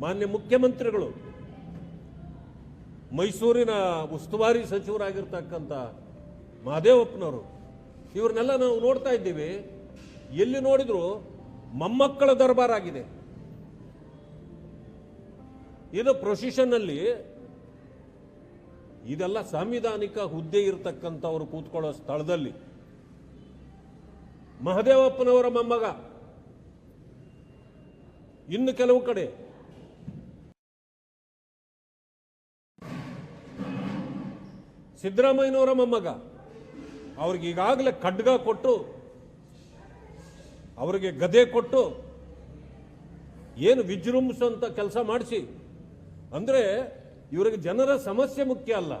ಮಾನ್ಯ ಮುಖ್ಯಮಂತ್ರಿಗಳು, ಮೈಸೂರಿನ ಉಸ್ತುವಾರಿ ಸಚಿವರಾಗಿರ್ತಕ್ಕಂಥ ಮಹದೇವಪ್ಪನವರು ಇವ್ರನ್ನೆಲ್ಲ ನಾವು ನೋಡ್ತಾ ಇದ್ದೀವಿ. ಎಲ್ಲಿ ನೋಡಿದ್ರು ಮೊಮ್ಮಕ್ಕಳ ದರ್ಬಾರ್ ಆಗಿದೆ. ಇದು ಪ್ರೊಸಿಷನ್ನಲ್ಲಿ ಇದೆಲ್ಲ ಸಾಂವಿಧಾನಿಕ ಹುದ್ದೆ ಇರತಕ್ಕಂಥವ್ರು ಕೂತ್ಕೊಳ್ಳೋ ಸ್ಥಳದಲ್ಲಿ. ಮಹದೇವಪ್ಪನವರ ಮೊಮ್ಮಗ. ಇನ್ನು ಕೆಲವು ಕಡೆ ಸಿದ್ದರಾಮಯ್ಯನವರ ಮೊಮ್ಮಗ. ಅವ್ರಿಗೆ ಈಗಾಗಲೇ ಖಡ್ಗ ಕೊಟ್ಟು, ಅವರಿಗೆ ಗದೆ ಕೊಟ್ಟು, ಏನು ವಿಜೃಂಭಿಸುವಂಥ ಕೆಲಸ ಮಾಡಿಸಿ. ಅಂದರೆ ಇವರಿಗೆ ಜನರ ಸಮಸ್ಯೆ ಮುಖ್ಯ ಅಲ್ಲ.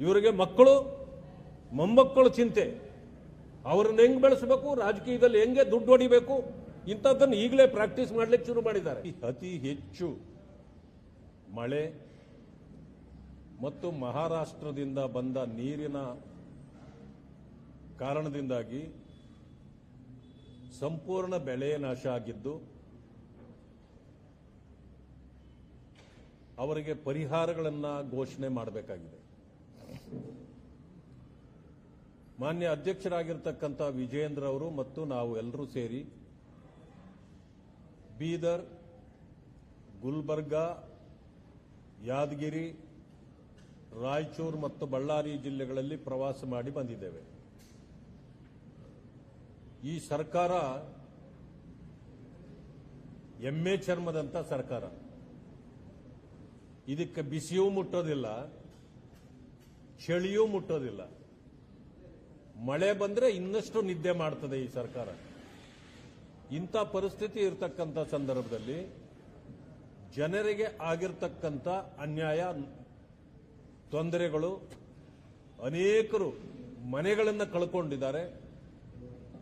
ಇವರಿಗೆ ಮಕ್ಕಳು, ಮೊಮ್ಮಕ್ಕಳು ಚಿಂತೆ. ಅವ್ರನ್ನ ಹೆಂಗ್ ಬೆಳೆಸಬೇಕು? ರಾಜಕೀಯದಲ್ಲಿ ಹೆಂಗೆ ದುಡ್ಡು ಹೊಡಿಬೇಕು? ಇಂಥದ್ದನ್ನು ಈಗಲೇ ಪ್ರಾಕ್ಟೀಸ್ ಮಾಡ್ಲಿಕ್ಕೆ ಶುರು ಮಾಡಿದ್ದಾರೆ. ಅತಿ ಹೆಚ್ಚು ಮಳೆ ಮತ್ತು ಮಹಾರಾಷ್ಟ್ರದಿಂದ ಬಂದ ನೀರಿನ ಕಾರಣದಿಂದಾಗಿ ಸಂಪೂರ್ಣ ಬೆಳೆ ನಾಶ ಆಗಿದ್ದು, ಅವರಿಗೆ ಪರಿಹಾರಗಳನ್ನು ಘೋಷಣೆ ಮಾಡಬೇಕಾಗಿದೆ. ಮಾನ್ಯ ಅಧ್ಯಕ್ಷರಾಗಿರ್ತಕ್ಕಂಥ ವಿಜಯೇಂದ್ರ ಅವರು ಮತ್ತು ನಾವು ಎಲ್ಲರೂ ಸೇರಿ ಬೀದರ್, ಗುಲ್ಬರ್ಗಾ, ಯಾದಗಿರಿ ರಾಯಚೂರು ಮತ್ತು ಬಳ್ಳಾರಿ ಜಿಲ್ಲೆಗಳಲ್ಲಿ ಪ್ರವಾಸ ಮಾಡಿ ಬಂದಿದ್ದೇವೆ. ಈ ಸರ್ಕಾರ ಎಮ್ಮೆ ಚರ್ಮದಂತ ಸರ್ಕಾರ. ಇದಕ್ಕೆ ಬಿಸಿಯೂ ಮುಟ್ಟೋದಿಲ್ಲ, ಚಳಿಯೂ ಮುಟ್ಟೋದಿಲ್ಲ. ಮಳೆ ಬಂದ್ರೆ ಇನ್ನಷ್ಟು ನಿದ್ದೆ ಮಾಡ್ತದೆ ಈ ಸರ್ಕಾರ. ಇಂಥ ಪರಿಸ್ಥಿತಿ ಇರತಕ್ಕಂಥ ಸಂದರ್ಭದಲ್ಲಿ ಜನರಿಗೆ ಆಗಿರ್ತಕ್ಕಂಥ ಅನ್ಯಾಯ ತೊಂದರೆಗಳು ಅನೇಕರು ಮನೆಗಳನ್ನು ಕಳ್ಕೊಂಡಿದ್ದಾರೆ.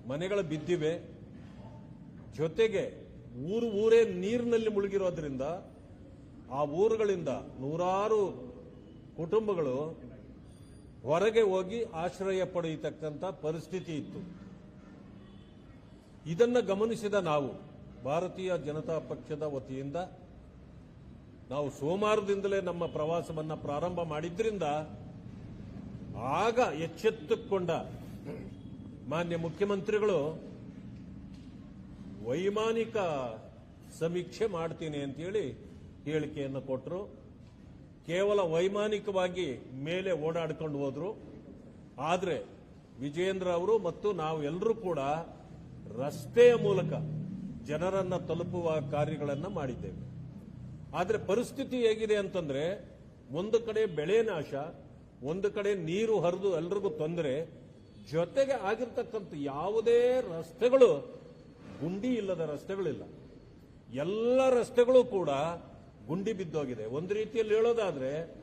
ಮನೆಗಳು ಬಿದ್ದಿವೆ. ಜೊತೆಗೆ ಊರು ಊರೇ ನೀರಿನಲ್ಲಿ ಮುಳುಗಿರೋದ್ರಿಂದ ಆ ಊರುಗಳಿಂದ ನೂರಾರು ಕುಟುಂಬಗಳು ಹೊರಗೆ ಹೋಗಿ ಆಶ್ರಯ ಪಡೆಯತಕ್ಕಂಥ ಪರಿಸ್ಥಿತಿ ಇತ್ತು. ಇದನ್ನು ಗಮನಿಸಿದ ನಾವು ಭಾರತೀಯ ಜನತಾ ಪಕ್ಷದ ವತಿಯಿಂದ ನಾವು ಸೋಮವಾರದಿಂದಲೇ ನಮ್ಮ ಪ್ರವಾಸವನ್ನು ಪ್ರಾರಂಭ ಮಾಡಿದ್ರಿಂದ ಆಗ ಎಚ್ಚೆತ್ತುಕೊಂಡ ಮಾನ್ಯ ಮುಖ್ಯಮಂತ್ರಿಗಳು, ವೈಮಾನಿಕ ಸಮೀಕ್ಷೆ ಮಾಡ್ತೀನಿ ಅಂತೇಳಿ ಹೇಳಿಕೆಯನ್ನು ಕೊಟ್ಟರು ಕೇವಲ ವೈಮಾನಿಕವಾಗಿ ಮೇಲೆ ಓಡಾಡ್ಕೊಂಡು ಹೋದ್ರು. ಆದರೆ ವಿಜಯೇಂದ್ರ ಅವರು ಮತ್ತು ನಾವು ಎಲ್ಲರೂ ಕೂಡ ರಸ್ತೆಯ ಮೂಲಕ ಜನರನ್ನ ತಲುಪುವ ಕಾರ್ಯಗಳನ್ನು ಮಾಡಿದ್ದೇವೆ. ಆದರೆ ಪರಿಸ್ಥಿತಿ ಹೇಗಿದೆ ಅಂತಂದ್ರೆ ಒಂದು ಕಡೆ ಬೆಳೆ ನಾಶ, ಒಂದು ಕಡೆ ನೀರು ಹರಿದು ಎಲ್ರಿಗೂ ತೊಂದರೆ, ಜೊತೆಗೆ ಆಗಿರ್ತಕ್ಕಂಥ ಯಾವುದೇ ರಸ್ತೆಗಳು ಗುಂಡಿ ಇಲ್ಲದ ರಸ್ತೆಗಳಿಲ್ಲ. ಎಲ್ಲ ರಸ್ತೆಗಳು ಕೂಡ ಗುಂಡಿ ಬಿದ್ದೋಗಿದೆ. ಒಂದು ರೀತಿಯಲ್ಲಿ ಹೇಳೋದಾದ್ರೆ,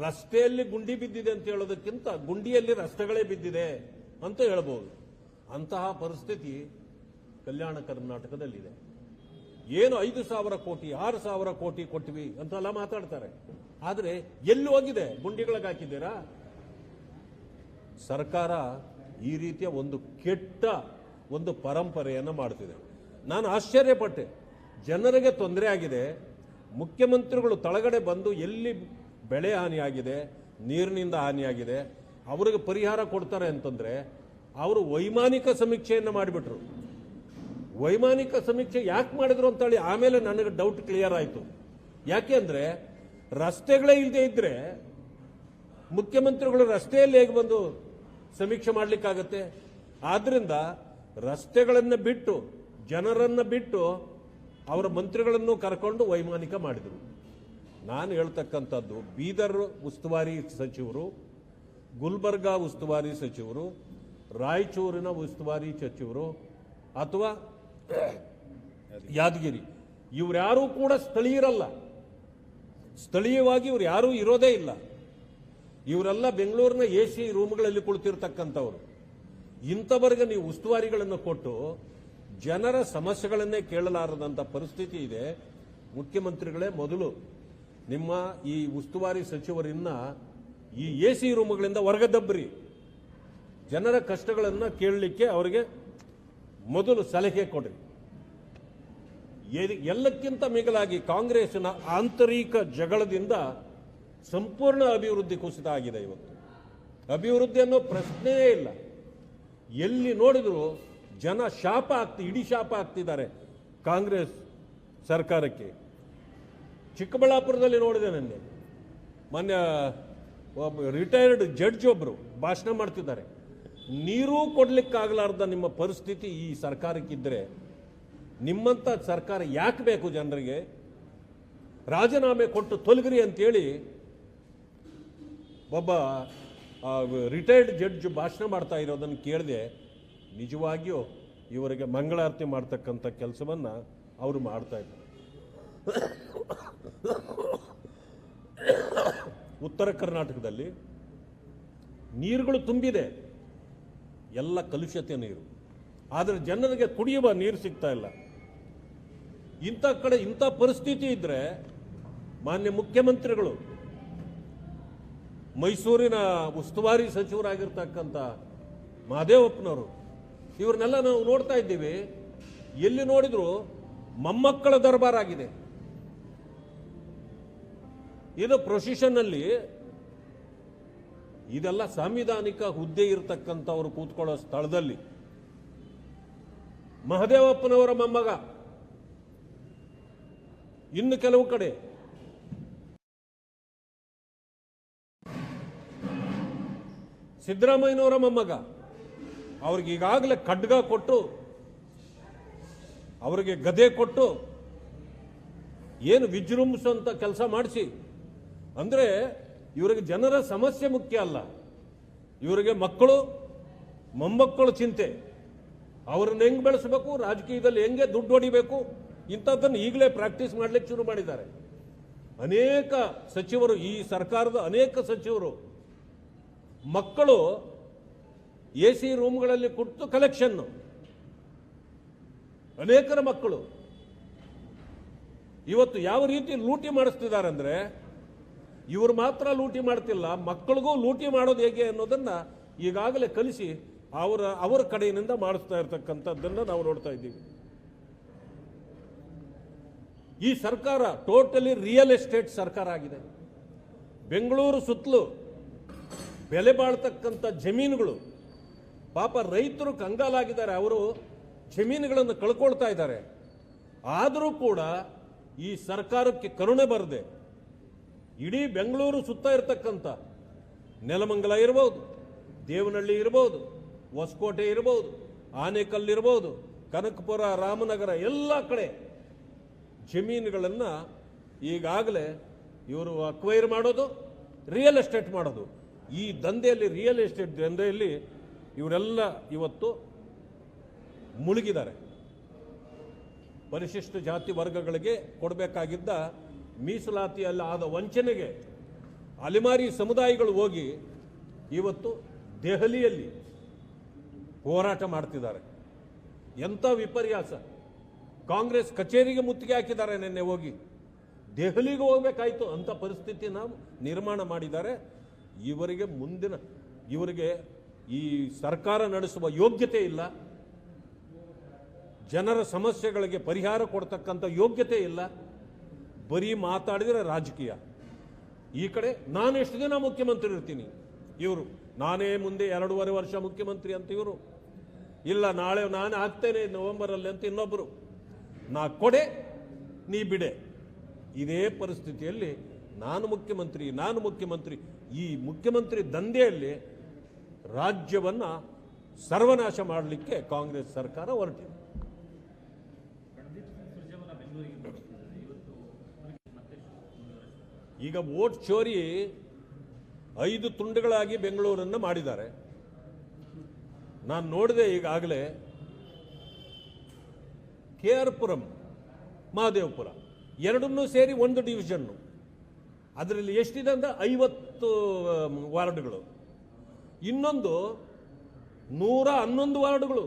ರಸ್ತೆಯಲ್ಲಿ ಗುಂಡಿ ಬಿದ್ದಿದೆ ಅಂತ ಹೇಳೋದಕ್ಕಿಂತ ಗುಂಡಿಯಲ್ಲಿ ರಸ್ತೆಗಳೇ ಬಿದ್ದಿದೆ ಅಂತ ಹೇಳ್ಬೋದು. ಅಂತಹ ಪರಿಸ್ಥಿತಿ ಕಲ್ಯಾಣ ಕರ್ನಾಟಕದಲ್ಲಿದೆ. ಏನು ಐದು ಸಾವಿರ ಕೋಟಿ, ಆರು ಸಾವಿರ ಕೋಟಿ ಕೊಟ್ವಿ ಅಂತೆಲ್ಲ ಮಾತಾಡ್ತಾರೆ. ಆದರೆ ಎಲ್ಲಿ ಹೋಗಿದೆ, ಗುಂಡಿಗಳಿಗೆ ಹಾಕಿದ್ದೀರಾ? ಸರ್ಕಾರ ಈ ರೀತಿಯ ಒಂದು ಕೆಟ್ಟ ಒಂದು ಪರಂಪರೆಯನ್ನು ಮಾಡ್ತಿದೆ. ನಾನು ಆಶ್ಚರ್ಯಪಟ್ಟೆ. ಜನರಿಗೆ ತೊಂದರೆ ಆಗಿದೆ. ಮುಖ್ಯಮಂತ್ರಿಗಳು ತಳಗಡೆ ಬಂದು ಎಲ್ಲಿ ಬೆಳೆ ಹಾನಿಯಾಗಿದೆ ನೀರಿನಿಂದ ಹಾನಿಯಾಗಿದೆ ಅವರಿಗೆ ಪರಿಹಾರ ಕೊಡ್ತಾರೆ ಅಂತಂದ್ರೆ, ಅವರು ವೈಮಾನಿಕ ಸಮೀಕ್ಷೆಯನ್ನು ಮಾಡಿಬಿಟ್ರು. ವೈಮಾನಿಕ ಸಮೀಕ್ಷೆ ಯಾಕೆ ಮಾಡಿದ್ರು ಅಂತೇಳಿ ಆಮೇಲೆ ನನಗೆ ಡೌಟ್ ಕ್ಲಿಯರ್ ಆಯಿತು. ಯಾಕೆ ಅಂದರೆ ರಸ್ತೆಗಳೇ ಇಲ್ಲದೆ ಇದ್ರೆ ಮುಖ್ಯಮಂತ್ರಿಗಳು ರಸ್ತೆಯಲ್ಲಿ ಹೇಗೆ ಬಂದು ಸಮೀಕ್ಷೆ ಮಾಡಲಿಕ್ಕಾಗತ್ತೆ? ಆದ್ರಿಂದ ರಸ್ತೆಗಳನ್ನು ಬಿಟ್ಟು, ಜನರನ್ನು ಬಿಟ್ಟು ಅವರ ಮಂತ್ರಿಗಳನ್ನು ಕರ್ಕೊಂಡು ವೈಮಾನಿಕ ಮಾಡಿದರು. ನಾನು ಹೇಳ್ತಕ್ಕಂಥದ್ದು ಬೀದರ್ ಉಸ್ತುವಾರಿ ಸಚಿವರು, ಗುಲ್ಬರ್ಗಾ ಉಸ್ತುವಾರಿ ಸಚಿವರು, ರಾಯಚೂರಿನ ಉಸ್ತುವಾರಿ ಸಚಿವರು, ಅಥವಾ ಯಾದಗಿರಿ. ಇವರ್ಯಾರೂ ಕೂಡ ಸ್ಥಳೀಯರಲ್ಲ. ಸ್ಥಳೀಯವಾಗಿ ಇವ್ರು ಯಾರೂ ಇರೋದೇ ಇಲ್ಲ. ಇವರೆಲ್ಲ ಬೆಂಗಳೂರಿನ ಎ ಸಿ ರೂಮ್ಗಳಲ್ಲಿ ಕುಳಿತಿರ್ತಕ್ಕಂಥವ್ರು. ಇಂಥವರಿಗೆ ನೀವು ಉಸ್ತುವಾರಿಗಳನ್ನು ಕೊಟ್ಟು ಜನರ ಸಮಸ್ಯೆಗಳನ್ನೇ ಕೇಳಲಾರದಂಥ ಪರಿಸ್ಥಿತಿ ಇದೆ. ಮುಖ್ಯಮಂತ್ರಿಗಳೇ ಮೊದಲು ನಿಮ್ಮ ಈ ಉಸ್ತುವಾರಿ ಸಚಿವರನ್ನ ಈ ಎ ಸಿ ರೂಮ್ಗಳಿಂದ ಹೊರಗೆ ಜನರ ಕಷ್ಟಗಳನ್ನು ಕೇಳಲಿಕ್ಕೆ ಅವರಿಗೆ ಮೊದಲು ಸಲಹೆ ಕೊಡಿ ಎಲ್ಲಕ್ಕಿಂತ ಮಿಗಿಲಾಗಿ ಕಾಂಗ್ರೆಸ್ನ ಆಂತರಿಕ ಜಗಳದಿಂದ ಸಂಪೂರ್ಣ ಅಭಿವೃದ್ಧಿ ಕುಸಿತ ಆಗಿದೆ ಇವತ್ತು. ಅಭಿವೃದ್ಧಿ ಅನ್ನೋ ಪ್ರಶ್ನೆಯೇ ಇಲ್ಲ. ಎಲ್ಲಿ ನೋಡಿದ್ರು ಜನ ಶಾಪ ಆಗ್ತಿ ಇಡೀ ಶಾಪ ಆಗ್ತಿದ್ದಾರೆ ಕಾಂಗ್ರೆಸ್ ಸರ್ಕಾರಕ್ಕೆ. ಚಿಕ್ಕಬಳ್ಳಾಪುರದಲ್ಲಿ ನೋಡಿದೆ ನನಗೆ ಮೊನ್ನೆ, ಒಬ್ಬ ರಿಟೈರ್ಡ್ ಜಡ್ಜ್ ಒಬ್ಬರು ಭಾಷಣ ಮಾಡ್ತಿದ್ದಾರೆ. ನೀರೂ ಕೊಡ್ಲಿಕ್ಕಾಗಲಾರ್ದ ನಿಮ್ಮ ಪರಿಸ್ಥಿತಿ ಈ ಸರ್ಕಾರಕ್ಕಿದ್ದರೆ ನಿಮ್ಮಂಥ ಸರ್ಕಾರ ಯಾಕೆ ಬೇಕು ಜನರಿಗೆ? ರಾಜೀನಾಮೆ ಕೊಟ್ಟು ತೊಲಗ್ರಿ ಅಂತೇಳಿ ಒಬ್ಬ ರಿಟೈರ್ಡ್ ಜಡ್ಜ್ ಭಾಷಣ ಮಾಡ್ತಾ ಇರೋದನ್ನು ಕೇಳಿದೆ, ನಿಜವಾಗಿಯೂ ಇವರಿಗೆ ಮಂಗಳಾರತಿ ಮಾಡ್ತಕ್ಕಂಥ ಕೆಲಸವನ್ನು ಅವರು ಮಾಡ್ತಾ ಇದ್ದಾರೆ. ಉತ್ತರ ಕರ್ನಾಟಕದಲ್ಲಿ ನೀರುಗಳು ತುಂಬಿದೆ. ಎಲ್ಲ ಕಲುಷಿತ ನೀರು. ಆದರೆ ಜನರಿಗೆ ಕುಡಿಯುವ ನೀರು ಸಿಗ್ತಾ ಇಲ್ಲ. ಇಂಥ ಕಡೆ ಇಂಥ ಪರಿಸ್ಥಿತಿ ಇದ್ದರೆ ಮಾನ್ಯ ಮುಖ್ಯಮಂತ್ರಿಗಳು, ಮೈಸೂರಿನ ಉಸ್ತುವಾರಿ ಸಚಿವರಾಗಿರ್ತಕ್ಕಂಥ ಮಹದೇವಪ್ಪನವರು ಇವ್ರನ್ನೆಲ್ಲ ನಾವು ನೋಡ್ತಾ ಇದ್ದೀವಿ. ಎಲ್ಲಿ ನೋಡಿದ್ರು ಮೊಮ್ಮಕ್ಕಳ ದರ್ಬಾರಾಗಿದೆ ಇದು ಪ್ರೊಸಿಷನ್ನಲ್ಲಿ ಇದೆಲ್ಲ ಸಾಂವಿಧಾನಿಕ ಹುದ್ದೆ ಇರತಕ್ಕಂಥವ್ರು ಕೂತ್ಕೊಳ್ಳೋ ಸ್ಥಳದಲ್ಲಿ. ಮಹದೇವಪ್ಪನವರ ಮೊಮ್ಮಗ. ಇನ್ನು ಕೆಲವು ಕಡೆ. ಸಿದ್ದರಾಮಯ್ಯನವರ ಮೊಮ್ಮಗ. ಅವ್ರಿಗೆ ಈಗಾಗಲೇ ಖಡ್ಗ ಕೊಟ್ಟು, ಅವರಿಗೆ ಗದೆ ಕೊಟ್ಟು, ಏನು ವಿಜೃಂಭಿಸುವಂತ ಕೆಲಸ ಮಾಡಿಸಿ. ಅಂದ್ರೆ ಇವರಿಗೆ ಜನರ ಸಮಸ್ಯೆ ಮುಖ್ಯ ಅಲ್ಲ. ಇವರಿಗೆ ಮಕ್ಕಳು, ಮೊಮ್ಮಕ್ಕಳು ಚಿಂತೆ. ಅವ್ರನ್ನ ಹೆಂಗ್ ಬೆಳೆಸಬೇಕು, ರಾಜಕೀಯದಲ್ಲಿ ಹೆಂಗೆ ದುಡ್ಡು ಹೊಡಿಬೇಕು, ಇಂಥದ್ದನ್ನು ಈಗಲೇ ಪ್ರಾಕ್ಟೀಸ್ ಮಾಡ್ಲಿಕ್ಕೆ ಶುರು ಮಾಡಿದ್ದಾರೆ. ಅನೇಕ ಸಚಿವರು, ಈ ಸರ್ಕಾರದ ಅನೇಕ ಸಚಿವರು, ಮಕ್ಕಳು ಎ ಸಿ ರೂಮ್ಗಳಲ್ಲಿ ಕುಟ್ಟು ಕಲೆಕ್ಷನ್ನು. ಅನೇಕರ ಮಕ್ಕಳು. ಇವತ್ತು ಯಾವ ರೀತಿ ಲೂಟಿ ಮಾಡಿಸ್ತಿದ್ದಾರೆ ಅಂದ್ರೆ ಇವರು ಮಾತ್ರ ಲೂಟಿ ಮಾಡ್ತಿಲ್ಲ, ಮಕ್ಕಳಿಗೂ ಲೂಟಿ ಮಾಡೋದು ಹೇಗೆ ಅನ್ನೋದನ್ನು ಈಗಾಗಲೇ ಕಲಿಸಿ ಅವರ ಅವರ ಕಡೆಯಿಂದ ಮಾಡಿಸ್ತಾ ಇರ್ತಕ್ಕಂಥದ್ದನ್ನು ನಾವು ನೋಡ್ತಾ ಇದ್ದೀವಿ. ಈ ಸರ್ಕಾರ ಟೋಟಲಿ ರಿಯಲ್ ಎಸ್ಟೇಟ್ ಸರ್ಕಾರ ಆಗಿದೆ. ಬೆಂಗಳೂರು ಸುತ್ತಲೂ ಬೆಲೆ ಬಾಳ್ತಕ್ಕಂಥ ಜಮೀನುಗಳು, ಪಾಪ ರೈತರು ಕಂಗಾಲಾಗಿದ್ದಾರೆ, ಅವರು ಜಮೀನುಗಳನ್ನು ಕಳ್ಕೊಳ್ತಾ ಇದ್ದಾರೆ. ಆದರೂ ಕೂಡ ಈ ಸರ್ಕಾರಕ್ಕೆ ಕರುಣೆ ಬರದೆ ಇಡೀ ಬೆಂಗಳೂರು ಸುತ್ತ ಇರತಕ್ಕಂಥ ನೆಲಮಂಗಲ ಇರ್ಬೋದು, ದೇವನಹಳ್ಳಿ ಇರ್ಬೋದು, ಹೊಸಕೋಟೆ ಇರ್ಬೋದು, ಆನೇಕಲ್ ಇರ್ಬೋದು, ಕನಕಪುರ, ರಾಮನಗರ ಎಲ್ಲ ಕಡೆ ಜಮೀನುಗಳನ್ನು ಈಗಾಗಲೇ ಇವರು ಅಕ್ವೈರ್ ಮಾಡೋದು ರಿಯಲ್ ಎಸ್ಟೇಟ್ ಮಾಡೋದು. ಈ ದಂಧೆಯಲ್ಲಿ ರಿಯಲ್ ಎಸ್ಟೇಟ್ ದಂಧೆಯಲ್ಲಿ ಇವರೆಲ್ಲ ಇವತ್ತು ಮುಳುಗಿದ್ದಾರೆ. ಪರಿಶಿಷ್ಟ ಜಾತಿ ವರ್ಗಗಳಿಗೆ ಕೊಡಬೇಕಾಗಿದ್ದ ಮೀಸಲಾತಿಯಲ್ಲಿ ಆದ ವಂಚನೆಗೆ ಅಲೆಮಾರಿ ಸಮುದಾಯಗಳು ಹೋಗಿ ಇವತ್ತು ದೆಹಲಿಯಲ್ಲಿ ಹೋರಾಟ ಮಾಡ್ತಿದ್ದಾರೆ. ಎಂಥ ವಿಪರ್ಯಾಸ. ಕಾಂಗ್ರೆಸ್ ಕಚೇರಿಗೆ ಮುತ್ತಿಗೆ ಹಾಕಿದ್ದಾರೆ ನಿನ್ನೆ ಹೋಗಿ. ದೆಹಲಿಗೆ ಹೋಗ್ಬೇಕಾಯ್ತು ಅಂತ ಪರಿಸ್ಥಿತಿ ನಾವು ನಿರ್ಮಾಣ ಮಾಡಿದ್ದಾರೆ. ಇವರಿಗೆ ಮುಂದಿನ, ಇವರಿಗೆ ಈ ಸರ್ಕಾರ ನಡೆಸುವ ಯೋಗ್ಯತೆ ಇಲ್ಲ. ಜನರ ಸಮಸ್ಯೆಗಳಿಗೆ ಪರಿಹಾರ ಕೊಡ್ತಕ್ಕಂಥ ಯೋಗ್ಯತೆ ಇಲ್ಲ. ಬರೀ ಮಾತಾಡಿದರೆ ರಾಜಕೀಯ. ಈ ಕಡೆ ನಾನು ಎಷ್ಟು ದಿನ ಮುಖ್ಯಮಂತ್ರಿ ಇರ್ತೀನಿ? ಇವರು, ನಾನೇ ಮುಂದೆ ಎರಡೂವರೆ ವರ್ಷ ಮುಖ್ಯಮಂತ್ರಿ ಅಂತ ಇವರು. ಇಲ್ಲ, ನಾಳೆ ನಾನು ಆಗ್ತೇನೆ ನವೆಂಬರಲ್ಲಿ ಅಂತ ಇನ್ನೊಬ್ಬರು ನಾ ಕೊಡೆ, ನೀ ಬಿಡೆ. ಇದೇ ಪರಿಸ್ಥಿತಿಯಲ್ಲಿ ನಾನು ಮುಖ್ಯಮಂತ್ರಿ ನಾನು ಮುಖ್ಯಮಂತ್ರಿ. ಈ ಮುಖ್ಯಮಂತ್ರಿ ದಂಧೆಯಲ್ಲಿ ರಾಜ್ಯವನ್ನು ಸರ್ವನಾಶ ಮಾಡಲಿಕ್ಕೆ ಕಾಂಗ್ರೆಸ್ ಸರ್ಕಾರ ಹೊರಟಿದೆ. ಈಗ ವೋಟ್ ಚೋರಿ ಐದು ತುಂಡುಗಳಾಗಿ ಬೆಂಗಳೂರನ್ನು ಮಾಡಿದ್ದಾರೆ. ನಾನು ನೋಡಿದೆ ಈಗಾಗಲೇ ಕೆ ಆರ್ ಪುರಂ ಮಹದೇವಪುರ, ಎರಡನ್ನೂ ಸೇರಿ ಒಂದು ಡಿವಿಷನ್ನು. ಅದರಲ್ಲಿ ಎಷ್ಟಿದೆ ಅಂದ್ರೆ ಐವತ್ತು ವಾರ್ಡ್ಗಳು. ಇನ್ನೊಂದು ನೂರ ಹನ್ನೊಂದು ವಾರ್ಡ್ಗಳು.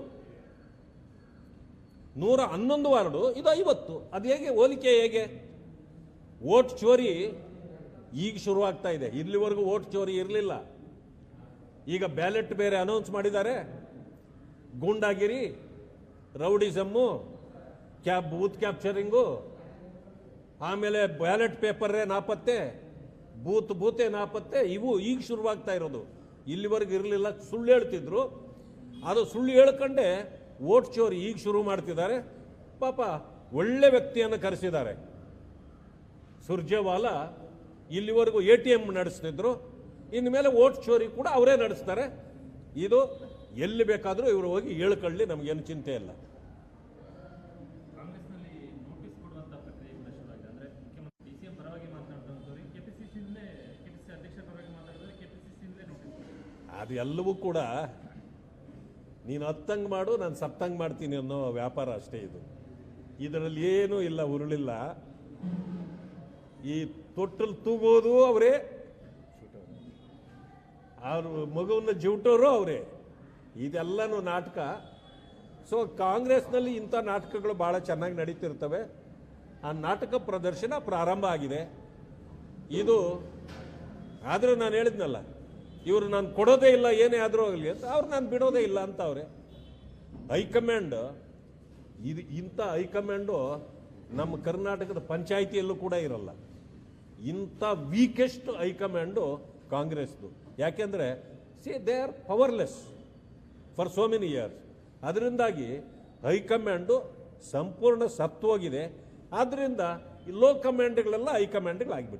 ನೂರ ಹನ್ನೊಂದು ವಾರ್ಡು, ಇದು ಐವತ್ತು. ಅದು ಹೇಗೆ, ಹೋಲಿಕೆ ಹೇಗೆ? ವೋಟ್ ಚೋರಿ ಈಗ ಶುರುವಾಗ್ತಾ ಇದೆ. ಇಲ್ಲಿವರೆಗೂ ವೋಟ್ ಚೋರಿ ಇರಲಿಲ್ಲ. ಈಗ ಬ್ಯಾಲೆಟ್ ಬೇರೆ ಅನೌನ್ಸ್ ಮಾಡಿದ್ದಾರೆ. ಗೂಂಡಾಗಿರಿ, ರೌಡಿಸಮ್ಮು, ಕ್ಯಾಬ್ ಬೂತ್ ಕ್ಯಾಪ್ಚರಿಂಗು ಆಮೇಲೆ ಬ್ಯಾಲೆಟ್ ಪೇಪರೇ ನಾಪತ್ತೆ, ಬೂತ್ ಬೂತೆ ನಾಪತ್ತೆ, ಇವು ಈಗ ಶುರುವಾಗ್ತಾ ಇರೋದು. ಇಲ್ಲಿವರೆಗೂ ಇರಲಿಲ್ಲ. ಸುಳ್ಳು ಹೇಳ್ತಿದ್ರು. ಅದು ಸುಳ್ಳು ಹೇಳ್ಕೊಂಡೆ ಓಟ್ ಚೋರಿ ಈಗ ಶುರು ಮಾಡ್ತಿದ್ದಾರೆ. ಪಾಪ ಒಳ್ಳೆ ವ್ಯಕ್ತಿಯನ್ನು ಕರೆಸಿದ್ದಾರೆ. ಸುರ್ಜೇವಾಲ ಇಲ್ಲಿವರೆಗೂ ಎ ಟಿ ಎಂ ನಡೆಸ್ತಿದ್ರು. ಇನ್ಮೇಲೆ ಓಟ್ ಚೋರಿ ಕೂಡ ಅವರೇ ನಡೆಸ್ತಾರೆ. ಇದು ಎಲ್ಲಿ ಬೇಕಾದರೂ ಇವರು ಹೋಗಿ ಹೇಳ್ಕೊಳ್ಳಿ ನಮಗೇನು ಚಿಂತೆ ಇಲ್ಲ. ಅದು ಎಲ್ಲವೂ ಕೂಡ ನೀನು ಹತ್ತಂಗೆ ಮಾಡು ನಾನು ಸತ್ತಂಗೆ ಮಾಡ್ತೀನಿ ಅನ್ನೋ ವ್ಯಾಪಾರ ಅಷ್ಟೇ ಇದು. ಇದರಲ್ಲಿ ಏನೂ ಇಲ್ಲ ಉರುಳಿಲ್ಲ. ಈ ತೊಟ್ಟಲು ತೂಗೋದು ಅವರೇ. ಅವ್ರ ಮಗುವನ್ನ ಜಿವಟೋರು ಅವರೇ. ಇದೆಲ್ಲನೂ ನಾಟಕ. ಸೊ ಕಾಂಗ್ರೆಸ್ನಲ್ಲಿ ಇಂಥ ನಾಟಕಗಳು ಭಾಳ ಚೆನ್ನಾಗಿ ನಡೀತಿರ್ತವೆ. ಆ ನಾಟಕ ಪ್ರದರ್ಶನ ಪ್ರಾರಂಭ ಆಗಿದೆ. ಇದು, ಆದರೆ ನಾನು ಹೇಳಿದ್ನಲ್ಲ, ಇವರು ನಾನು ಕೊಡೋದೇ ಇಲ್ಲ, ಏನೇ ಆದರೂ ಆಗಲಿ ಅಂತ, ಅವ್ರು ನಾನು ಬಿಡೋದೇ ಇಲ್ಲ ಅಂತ ಅವ್ರೆ. ಹೈಕಮಾಂಡ್, ಇದು ಇಂಥ ಹೈಕಮಾಂಡು ನಮ್ಮ ಕರ್ನಾಟಕದ ಪಂಚಾಯಿತಿಯಲ್ಲೂ ಕೂಡ ಇರಲ್ಲ. ಇಂಥ ವೀಕೆಸ್ಟ್ ಹೈಕಮಾಂಡು ಕಾಂಗ್ರೆಸ್ದು. ಯಾಕೆಂದರೆ see they are powerless for so many years ಅದರಿಂದಾಗಿ ಹೈಕಮಾಂಡು ಸಂಪೂರ್ಣ ಸತ್ವೋಗಿದೆ ಆದ್ದರಿಂದ ಈ ಲೋ ಕಮಾಂಡ್ಗಳೆಲ್ಲ ಹೈಕಮಾಂಡ್ಗಳಾಗ್ಬಿಟ್ಟು